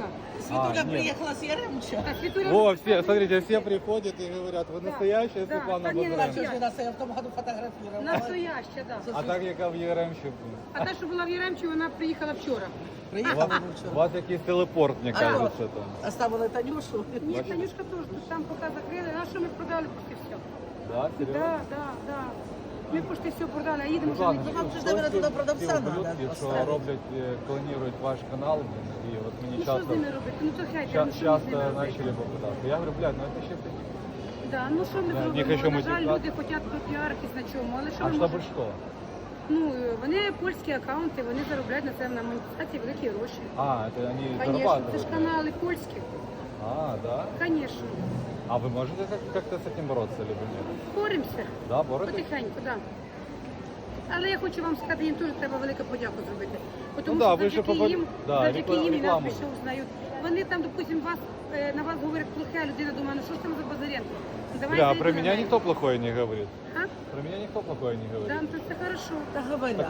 прийшла. Светуля А, нет. приехала с Яремча. Так. О, все, смотрите, все приходят и говорят, вы Да. настоящая Да, Светлана да не, А что же нас я в том году фотографировала? Настояща, да. А так, яка в Єремчику. А та, що була в Яремчі, вона приїхала вчора. У Приехала вас, вчера. у вас якийсь телепорт, мені А, кажется, там. Оставила Танюшу. Ні, Бачите? Танюшка теж, тут там поки закрили. А що ми продали почти все? Да, серйозно? Да, да, да. Ми почти все продали, а їдемо вже Світлана, не вам же ж, наверное, туди продавця надо ублюдки, що поставити. роблять, е, клонірують ваш канал, блін, і от мені Ну що з часто, ними робити? Ну то ну що ми з часто ними робити? почали попадати. Я говорю, блядь, ну це ще такі. Да, ну що ми Да, не зробимо? хочу На жаль, матюкати. люди хочуть пропіаритись на чому, але що А ми щоб можемо? що? Ну, е, вони польські аккаунти, вони заробляють на це на монетизації великі гроші. А, это они Конечно, це ж канали польські. А, да? Конечно. А вы можете как- как-то с этим бороться, либо нет? Боремося. Да, боретесь? Потихеньку, так. Але я хочу вам сказати, їм теж треба велику подяку зробити. Бо Тому Ну да, що ви ж завдяки попад- їм, да, завдяки рекла- їм і нас рекламу. більше узнають. Вони там, допустим, вас, е, на вас говорять плохе, а людина думає, ну що ж там за базаренко? Давай Бля, а про меня неї. никто плохое не говорит. А? Про меня никто плохое не говорит. Да, ну, то це хорошо. Да говорят.